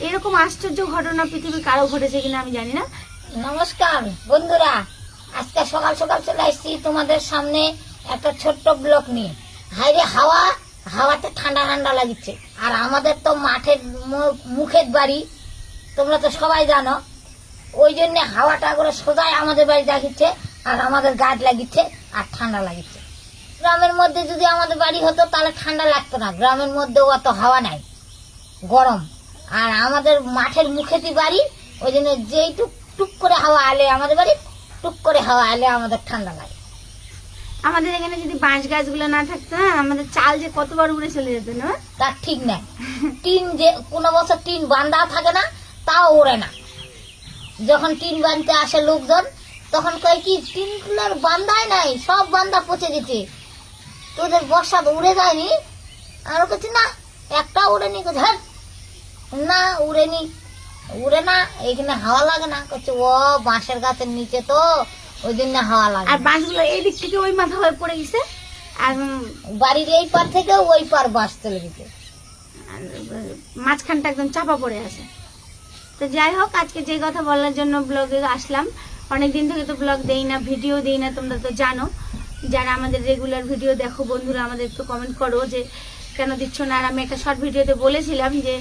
এরকম আশ্চর্য ঘটনা পৃথিবী কারও ঘটেছে কিনা আমি জানি না। নমস্কার, বন্ধুরা, আজকে সকাল সকাল চলে এসেছি তোমাদের সামনে একটা ছোট্ট ব্লক নিয়ে। হাইরে হাওয়া, হাওয়াতে ঠান্ডা ঠান্ডা লাগছে। আর আমাদের তো মাঠের মুখের বাড়ি, তোমরা তো সবাই জানো। ওই জন্য হাওয়াটা করে সোজাই আমাদের বাড়ি লাগিচ্ছে আর আমাদের গাছ লাগিচ্ছে আর ঠান্ডা লাগিচ্ছে গ্রামের মধ্যে যদি আমাদের বাড়ি হতো, তাহলে ঠান্ডা লাগতো না। গ্রামের মধ্যে অত হাওয়া নাই। গরম। আর আমাদের মাঠের মুখেতি বাড়ি ওই জন্য যেই টুক টুক করে হাওয়া আলে আমাদের বাড়ি টুক করে হাওয়া আলে আমাদের ঠান্ডা লাগে। আমাদের এখানে যদি বাঁশ গাছগুলো না থাকতো না আমাদের চাল যে কতবার উড়ে চলে যেত না? তার ঠিক নাই টিন যে কোনো বছর টিন বান্ধা থাকে না তাও ওড়ে না। যখন টিন বাঁধতে আসে লোকজন তখন কয় কি টিনগুলোর বান্ধাই নাই সব বান্ধা পচে গেছে। তোদের বর্ষা উড়ে যায়নি। আর বলছে না একটা উড়েনি কচ্ছে, "হ্যাট, না উড়েনি উড়ে না এখানে হাওয়া লাগে না। করছে ও বাঁশের গাছের নিচে তো ওই জন্য হাওয়া লাগে আর। বাঁশগুলো এই দিক থেকে ওই মাথা হয়ে পড়ে গেছে আর বাড়ির এই পার থেকে ওই পার বাস চলে গেছে মাঝখানটা একদম চাপা পড়ে আছে। তো যাই হোক আজকে যে কথা বলার জন্য ব্লগে আসলাম। অনেক দিন থেকে তো ব্লগ দেই না ভিডিও দেই না তোমরা তো জানো। যারা আমাদের রেগুলার ভিডিও দেখো বন্ধুরা আমাদের একটু কমেন্ট করো যে কেন দিচ্ছ না? আর আমি একটা শর্ট ভিডিওতে বলেছিলাম যে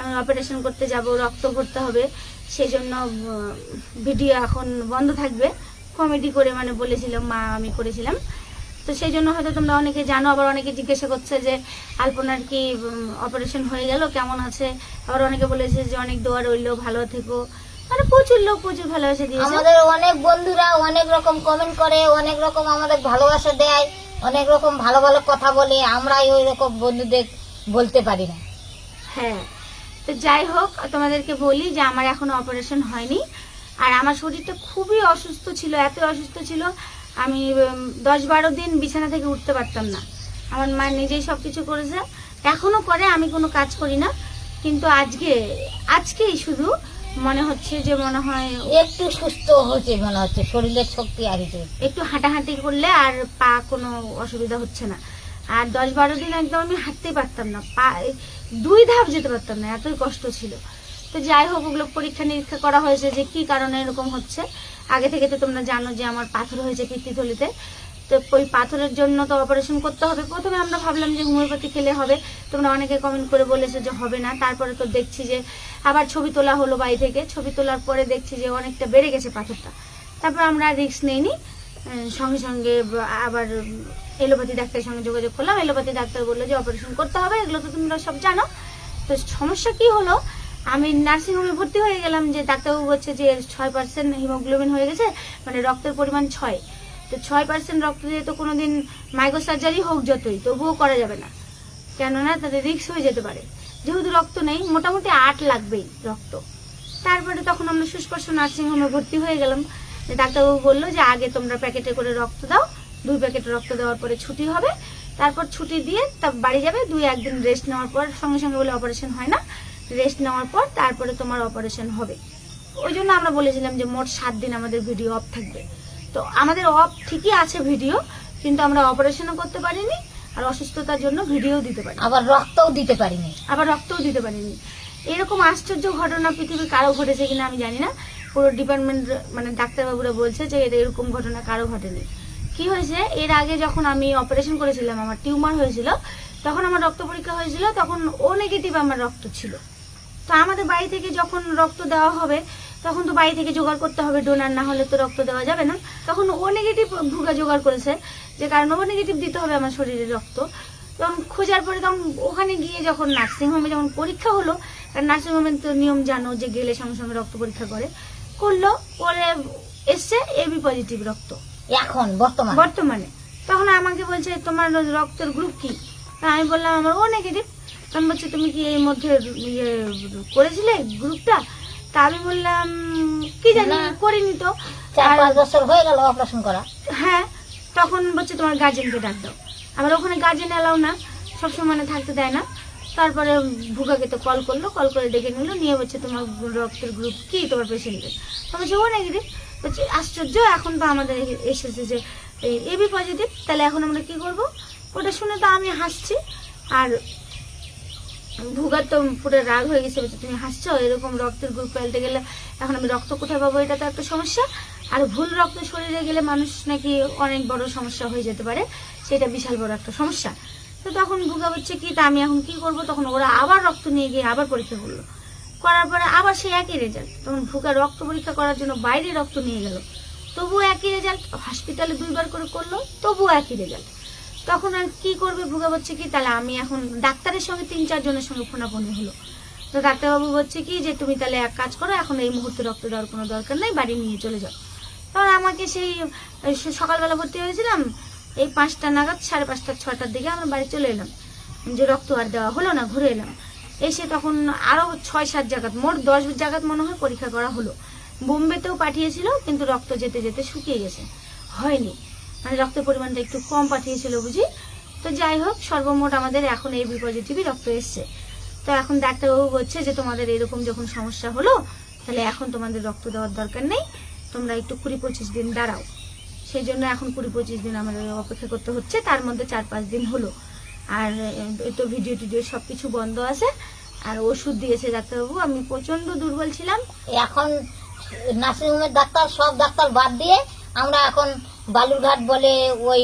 আমি অপারেশন করতে যাব রক্ত ভরতে হবে সেই জন্য ভিডিও এখন বন্ধ থাকবে। কমেডি করে মানে বলেছিলাম মা আমি করেছিলাম। তো সেই জন্য হয়তো তোমরা অনেকে জানো আবার অনেকে জিজ্ঞাসা করছে যে আলপনার কি অপারেশন হয়ে গেল কেমন আছে? আবার অনেকে বলেছে যে অনেক দোয়া রইল ভালো থেকো। মানে প্রচুর লোক প্রচুর ভালোবাসা দিয়েছে। আমাদের অনেক বন্ধুরা অনেক রকম কমেন্ট করে অনেক রকম আমাদের ভালোবাসা দেয় অনেক রকম ভালো ভালো কথা বলে আমরাই ওই রকম বন্ধুদের বলতে পারি না। হ্যাঁ। তো যাই হোক তোমাদেরকে বলি যে আমার এখনও অপারেশন হয়নি। আর আমার শরীরটা খুবই অসুস্থ ছিল এত অসুস্থ ছিল আমি দশ বারো দিন বিছানা থেকে উঠতে পারতাম না। আমার মা নিজেই সব কিছু করেছে। এখনও করে আমি কোনো কাজ করি না। কিন্তু আজকে আজকেই শুধু মনে হচ্ছে যে মনে হয় একটু সুস্থ হচ্ছে মনে হচ্ছে শরীরের শক্তি আসছে। একটু হাঁটাহাঁটি করলে আর পা কোনো অসুবিধা হচ্ছে না। আর দশ বারো দিন একদম আমি হাঁটতেই পারতাম না পা দুই ধাপ যেতে পারতাম না, এতই কষ্ট ছিল। তো যাই হোক, ওগুলো পরীক্ষা নিরীক্ষা করা হয়েছে যে কি কারণে এরকম হচ্ছে। আগে থেকে তো তোমরা জানো যে আমার পাথর হয়েছে পিত্তিথলিতে। তো ওই পাথরের জন্য তো অপারেশন করতে হবে। প্রথমে আমরা ভাবলাম যে হোমিওপ্যাথি খেলে হবে। তোমরা অনেকে কমেন্ট করে বলেছ যে হবে না। তারপরে তো দেখছি যে আবার ছবি তোলা হলো বাড়ি থেকে। ছবি তোলার পরে দেখছি যে অনেকটা বেড়ে গেছে পাথরটা। তারপর আমরা রিস্ক নেইনি। সঙ্গে সঙ্গে আবার এলোপ্যাথি ডাক্তারের সঙ্গে যোগাযোগ করলাম। এলোপ্যাথি ডাক্তার বলল যে অপারেশন করতে হবে, এগুলো তো তোমরা সব জানো। তো সমস্যা কি হলো? আমি নার্সিংহোমে ভর্তি হয়ে গেলাম যে, ডাক্তারবাবু বলছে যে, ছয় পার্সেন্ট হিমোগ্লোবিন হয়ে গেছে মানে রক্তের পরিমাণ ছয়। তো ছয় পার্সেন্ট রক্ত দিয়ে তো কোনো দিন মাইক্রো সার্জারি হোক যতই, তবুও করা যাবে না। কেননা তাদের রিস্ক হয়ে যেতে পারে। যেহেতু রক্ত নেই, মোটামুটি আট লাগবেই রক্ত। তারপরে তখন আমরা সুস্পর্শ নার্সিংহোমে ভর্তি হয়ে গেলাম। ডাক্তারবাবু বলল যে আগে তোমরা প্যাকেটে করে রক্ত দাও দুই প্যাকেট রক্ত দেওয়ার পরে ছুটি হবে। তারপর ছুটি দিয়ে তা বাড়ি যাবে দুই একদিন রেস্ট নেওয়ার পর সঙ্গে সঙ্গে বলে অপারেশন হয় না। রেস্ট নেওয়ার পর তারপরে তোমার অপারেশন হবে। ওই জন্য আমরা বলেছিলাম যে মোট সাত দিন আমাদের ভিডিও অফ থাকবে। তো আমাদের অফ ঠিকই আছে ভিডিও কিন্তু আমরা অপারেশনও করতে পারিনি আর অসুস্থতার জন্য ভিডিও দিতে পারি আবার রক্তও দিতে পারিনি। আবার রক্তও দিতে পারিনি। এরকম আশ্চর্য ঘটনা পৃথিবীর কারও ঘটেছে কিনা আমি জানি না। পুরো ডিপার্টমেন্ট মানে ডাক্তারবাবুরা বলছে যে এটা এরকম ঘটনা কারও ঘটেনি। কি হয়েছে? এর আগে যখন আমি অপারেশন করেছিলাম, আমার টিউমার হয়েছিল, তখন আমার রক্ত পরীক্ষা হয়েছিল, তখন ও নেগেটিভ আমার রক্ত ছিল। তো আমাদের বাড়ি থেকে যখন রক্ত দেওয়া হবে, তখন তো বাড়ি থেকে জোগাড় করতে হবে ডোনার না হলে তো রক্ত দেওয়া যাবে না। তখন ও নেগেটিভ ভুগা জোগাড় করেছে, যে কারণ ও নেগেটিভ দিতে হবে আমার শরীরে রক্ত। তখন খোঁজার পরে তখন ওখানে গিয়ে যখন নার্সিংহোমে যখন পরীক্ষা হলো কারণ নার্সিংহোমে তো নিয়ম জানো যে গেলে সঙ্গে সঙ্গে রক্ত পরীক্ষা করে। করল করে এসছে এবি পজিটিভ রক্ত। এখন বর্তমান? বর্তমানে। তখন আমাকে বলছে তোমার রক্তের গ্রুপ কি? আমি বললাম আমার ও নেগেটিভ তখন বলছে তুমি কি এর মধ্যে ইয়ে করেছিলে গ্রুপটা তা আমি বললাম কি জানি করিনি তো। চার পাঁচ বছর হয়ে গেল অপারেশন করা। হ্যাঁ তখন বলছে তোমার গার্জেনকে ডাক দাও। আবার ওখানে গার্জেন এলাও না সবসময় মানে থাকতে দেয় না। তারপরে ভুগাকে তো কল করল কল করে ডেকে নিল নিয়ে বলছে তোমার রক্তের গ্রুপ কি? তোমার পেশেন্টের তো বলছে ও নেগেটিভ বলছি আশ্চর্য এখন তো আমাদের এসেছে যে এবি পজিটিভ তাহলে এখন আমরা কি করব? ওটা শুনে তো আমি হাসছি। আর ভুগার তো পুরো রাগ হয়ে গেছে বলছে, তুমি হাসছো? এরকম রক্তের গ্রুপ পাল্টে গেলে এখন আমি রক্ত কোথায় পাবো? এটা তো একটা সমস্যা। আর ভুল রক্ত শরীরে গেলে মানুষ নাকি অনেক বড় সমস্যা হয়ে যেতে পারে সেটা বিশাল বড় একটা সমস্যা। তো তখন ভুগা হচ্ছে কি তা আমি এখন কি করব? তখন ওরা আবার রক্ত নিয়ে গিয়ে আবার পরীক্ষা করল। করার পরে আবার সেই একই রেজাল্ট তখন ভুগা রক্ত পরীক্ষা করার জন্য বাইরে রক্ত নিয়ে গেল। তবুও একই রেজাল্ট হসপিটালে দুইবার করে করল, তবুও একই রেজাল্ট তখন আর কি করবে ভুগা বলছে কি, তাহলে আমি এখন ডাক্তারের সঙ্গে তিন চারজনের সঙ্গে ফোনাফোনি হলো। তো ডাক্তারবাবু বলছে কি, যে তুমি তাহলে এক কাজ করো, এখন এই মুহূর্তে রক্ত দেওয়ার কোনো দরকার নেই, বাড়ি নিয়ে চলে যাও। তখন আমাকে সেই সকালবেলা ভর্তি হয়েছিলাম এই পাঁচটা নাগাদ সাড়ে পাঁচটা ছটার দিকে আমরা বাড়ি চলে এলাম। যে রক্ত আর দেওয়া হলো না, ঘুরে এলাম। এসে তখন আরও ছয়, সাত জায়গাত, মোট দশ জায়গাত মনে হয় পরীক্ষা করা হলো। বোম্বেতেও পাঠিয়েছিল, কিন্তু রক্ত যেতে যেতে শুকিয়ে গেছে। হয়নি। মানে রক্তের পরিমাণটা একটু কম পাঠিয়েছিল বুঝি। তো যাই হোক, সর্বমোট আমাদের এখন এই বি পজিটিভই রক্ত এসছে। তো এখন ডাক্তারবাবু বলছে যে, তোমাদের এরকম যখন সমস্যা হলো, তাহলে এখন তোমাদের রক্ত দেওয়ার দরকার নেই। তোমরা একটু কুড়ি, পঁচিশ দিন দাঁড়াও। সেই জন্য এখন কুড়ি পঁচিশ দিন আমাদের অপেক্ষা করতে হচ্ছে। তার মধ্যে চার পাঁচ দিন হলো। আর এই তো ভিডিও টিডিও সব কিছু বন্ধ আছে। আর ওষুধ দিয়েছে ডাক্তারবাবু। আমি প্রচণ্ড দুর্বল ছিলাম। এখন নার্সিংহোমের ডাক্তার সব ডাক্তার বাদ দিয়ে আমরা এখন বালুরঘাট বলে ওই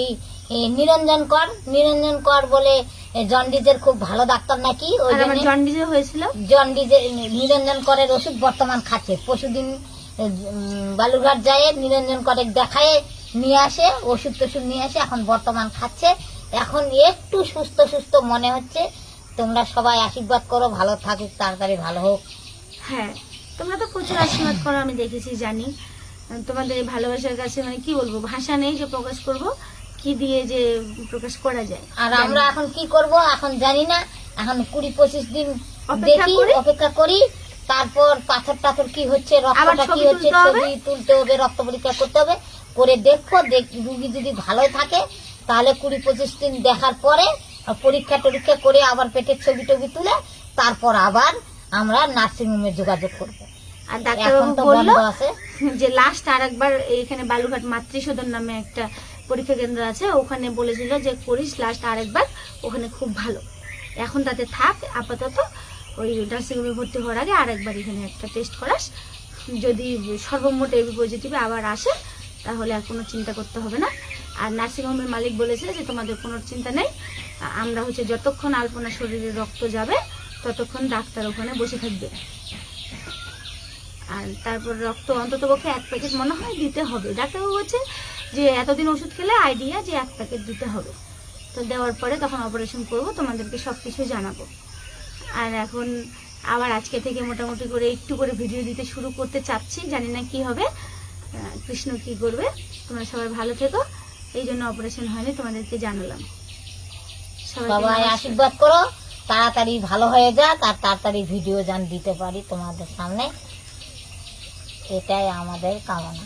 নিরঞ্জন কর নিরঞ্জন কর বলে এ, জন্ডিসের খুব ভালো ডাক্তার নাকি ওই জন্ডিসে হয়েছিল। জন্ডিসের নিরঞ্জন করের ওষুধ বর্তমান খাচ্ছে। উম, বালুরঘাট যায় নিরঞ্জন করে দেখায় নিয়ে আসে ওষুধ টষুধ নিয়ে আসে এখন বর্তমান খাচ্ছে। এখন একটু সুস্থ সুস্থ মনে হচ্ছে। তোমরা সবাই আশীর্বাদ করো ভালো থাকুক তাড়াতাড়ি ভালো হোক। হ্যাঁ তোমরা তো প্রচুর আশীর্বাদ করো আমি দেখেছি জানি। তোমাদের ভালোবাসার কাছে মানে কি বলব ভাষা নেই যে প্রকাশ করব কি দিয়ে যে প্রকাশ করা যায়। আর আমরা এখন কি করব এখন জানি না। এখন কুড়ি পঁচিশ দিন অপেক্ষা দেখি করি। অপেক্ষা করি। তারপর পাথর টাথর কি হচ্ছে রক্তটা কি হচ্ছে ছবি তুলতে হবে রক্ত পরীক্ষা করতে হবে। করে দেখব দেখ রুগী যদি ভালো থাকে তাহলে কুড়ি পঁচিশ দিন দেখার পরে পরীক্ষা টরীক্ষা করে আবার পেটের ছবি টবি তুলে তারপর আবার আমরা নার্সিংহোমে যোগাযোগ করব। আর ডাক্তারবাবু বলল যে লাস্ট আর একবার এখানে বালুঘাট মাতৃসদন নামে একটা পরীক্ষা কেন্দ্র আছে ওখানে বলেছিল যে করিস লাস্ট আর একবার ওখানে খুব ভালো। এখন তাতে থাক আপাতত ওই নার্সিংহোমে ভর্তি হওয়ার আগে আর একবার এখানে একটা টেস্ট করাস। যদি সর্বমোট এবি পজিটিভ আবার আসে তাহলে আর কোনো চিন্তা করতে হবে না। আর নার্সিংহোমের মালিক বলেছে যে তোমাদের কোনো চিন্তা নেই। আমরা হচ্ছে যতক্ষণ আলপনা শরীরে রক্ত যাবে, ততক্ষণ ডাক্তার ওখানে বসে থাকবে। আর তারপর রক্ত অন্তত পক্ষে এক প্যাকেট মনে হয় দিতে হবে। ডাক্তারবাবু বলছে যে এতদিন ওষুধ খেলে আইডিয়া যে এক প্যাকেট দিতে হবে। তো দেওয়ার পরে তখন অপারেশন করব, তোমাদেরকে সব কিছু জানাব। আর এখন আবার আজকে থেকে মোটামুটি করে একটু করে ভিডিও দিতে শুরু করতে চাচ্ছি, জানি না কি হবে। কৃষ্ণ কি করবে? তোমরা সবাই ভালো থেকো। এই জন্য অপারেশন হয়নি তোমাদেরকে জানালাম। সবাই আশীর্বাদ করো। তাড়াতাড়ি ভালো হয়ে যাক আর তাড়াতাড়ি ভিডিও যান দিতে পারি তোমাদের সামনে। এটাই আমাদের কামনা।